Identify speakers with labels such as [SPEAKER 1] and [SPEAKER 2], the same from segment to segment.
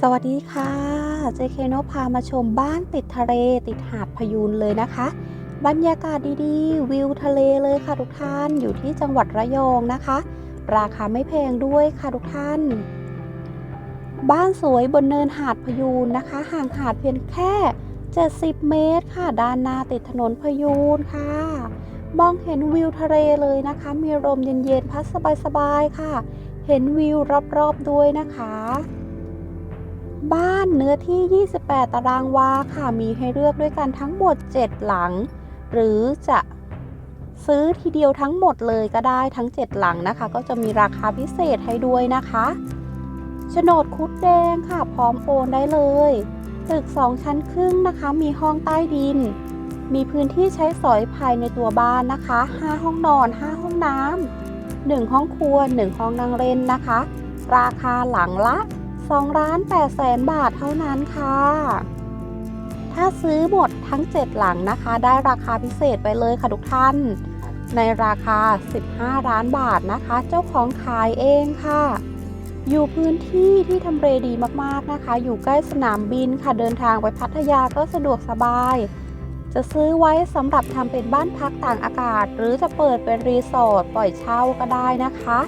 [SPEAKER 1] สวัสดีค่ะ เจเคโนพามาชมบ้านติดทะเลติดหาดพยูนเลยนะคะ บรรยากาศดีๆ วิวทะเลเลยค่ะทุกท่านอยู่ที่จังหวัดระยองนะคะ ราคาไม่แพงด้วยค่ะทุกท่าน บ้านสวยบนเนินหาดพยูนนะคะ ห่างหาดเพียงแค่ 70 เมตรค่ะ ด้านหน้าติดถนนพยูนค่ะ มองเห็นวิวทะเลเลยนะคะ มีลมเย็นๆพัดสบายๆค่ะ เห็นวิวรอบๆด้วยนะคะ บ้านเนื้อที่ 28 ตารางวาค่ะ มีให้เลือกด้วยกันทั้งหมด 7 หลัง หรือจะซื้อทีเดียวทั้งหมดเลยก็ได้ทั้ง 7 หลังนะคะ ก็จะมีราคาพิเศษให้ด้วยนะคะโฉนดคุดแดงค่ะ พร้อมโอนได้เลยตึก 2 ชั้นครึ่งนะคะ มีห้องใต้ดิน มีพื้นที่ใช้สอยภายในตัวบ้านนะคะ 5 ห้องนอน 5 ห้องน้ำ1ห้องครัว 1 ห้องนั่งเล่นนะคะ ราคาหลังละ 2ล้าน8แสนบาทเท่านั้นค่ะ ถ้าซื้อหมดทั้ง 7 หลังนะคะ ได้ราคาพิเศษไปเลยค่ะทุกท่าน ในราคา 15 ล้านบาทนะคะ เจ้าของขายเองค่ะ อยู่พื้นที่ที่ทำเลดีมากๆนะคะ อยู่ใกล้สนามบินค่ะเดินทางไปพัทยาก็สะดวกสบายจะซื้อไว้สำหรับทำเป็นบ้านพักต่างอากาศ หรือจะเปิดเป็นรีสอร์ทปล่อยเช่าก็ได้นะคะ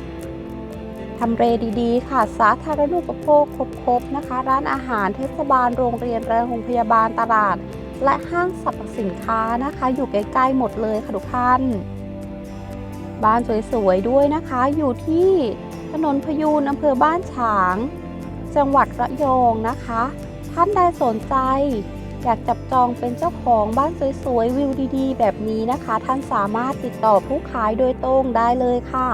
[SPEAKER 1] ทำเลดีๆ ค่ะ สาธารณูปโภคครบๆนะคะ ร้านอาหารเทศบาลโรงเรียนโรงพยาบาลตลาด และห้างสรรพสินค้านะคะ อยู่ใกล้ๆหมดเลยค่ะทุกท่าน บ้านสวยๆด้วยนะคะ อยู่ที่ถนนพยูนอำเภอบ้านฉาง จังหวัดระยองนะคะ ท่านใดสนใจอยากจับจองเป็นเจ้าของบ้านสวยๆวิวดีๆ แบบนี้นะคะ ท่านสามารถติดต่อผู้ขายโดยตรงได้เลยค่ะ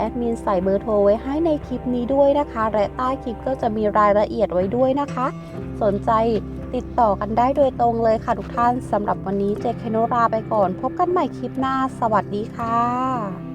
[SPEAKER 1] แอดมินใส่เบอร์โทรไว้ให้ในคลิปนี้ด้วยนะคะ และใต้คลิปก็จะมีรายละเอียดไว้ด้วยนะคะ สนใจติดต่อกันได้โดยตรงเลยค่ะทุกท่านสำหรับวันนี้เจคเคโนราไปก่อน พบกันใหม่คลิปหน้า สวัสดีค่ะ